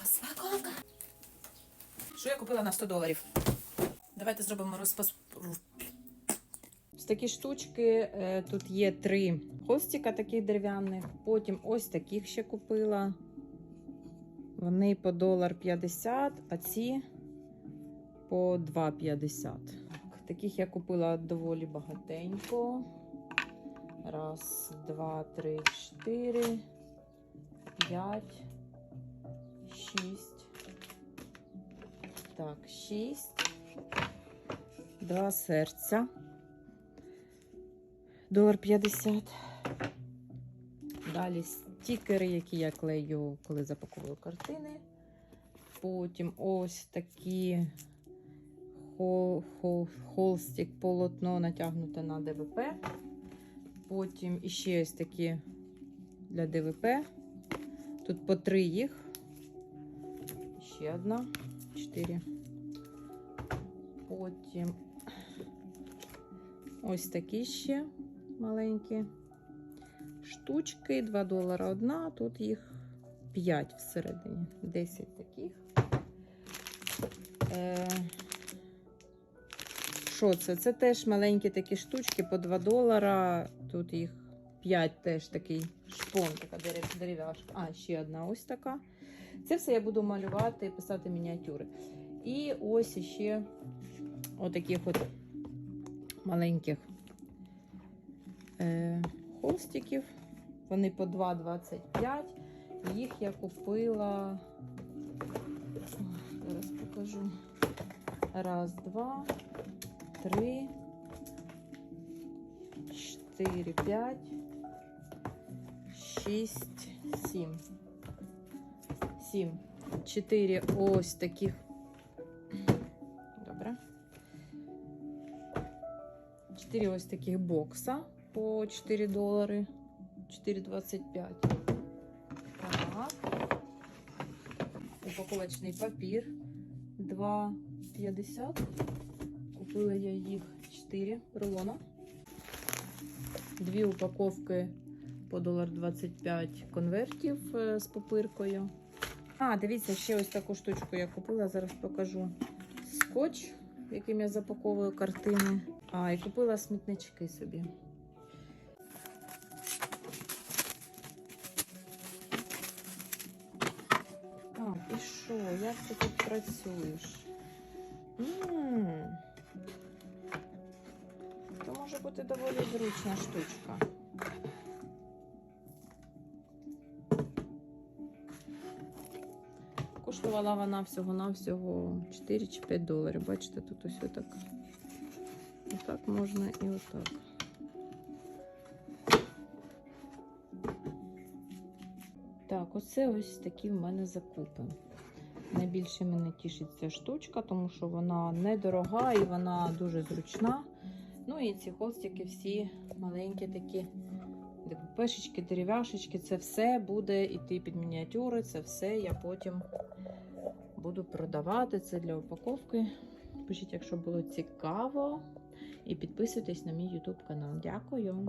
Розпаковка. Що я купила на 100 доларів? Давайте зробимо розпас... Ось такі штучки. е, Тут є три хостика таких дерев'яних. Потім ось таких ще купила. Вони по долар 50, а ці по 2,50. Таких я купила доволі багатенько. Раз, два, три, чотири, п'ять, шість. Так, шість. Два серця. Долар 50. Далі стікери, які я клею, коли запаковую картини. Потім ось такі хол, хол, холстик, полотно натягнуте на ДВП. Потім іще ось такі для ДВП. Тут по три їх. Ще одна, чотири. Потім ось такі ще маленькі штучки, 2 долара одна, тут їх 5 всередині, 10 таких. Е, Що це? Це теж маленькі такі штучки по 2 долара. Тут їх 5 теж такий шпон, така дерев'яшка. А, ще одна ось така. Це все я буду малювати і писати мініатюри. І ось ще отаких от маленьких е, холстиків. Вони по 2,25. Їх я купила. Зараз покажу. Раз, два, три, чотири, п'ять, шість, сім. Сім. Чотири ось таких. Добре. Чотири ось таких бокса по 4 долари. 4,25. Так. Упаковочний папір 2,50. Купила я їх 4 рулона. Дві упаковки по долар 25 конвертів е, з попиркою. А, дивіться, ще ось таку штучку я купила, зараз покажу. Скотч, яким я запаковую картини. А, і купила смітнички собі. А, і що? Як ти тут працюєш? М. Це може бути доволі зручна штучка. Коштувала вона всього-навсього 4 чи 5 доларів. Бачите, тут ось отак. Отак можна і отак. Так, оце ось такі в мене закупи. Найбільше мене тішить ця штучка, тому що вона недорога і вона дуже зручна. Ну і ці холстики всі маленькі такі ДПшечки, дерев'яшечки, це все буде йти під мініатюри, це все я потім буду продавати. Це для упаковки. Пишіть, якщо було цікаво. І підписуйтесь на мій YouTube канал. Дякую.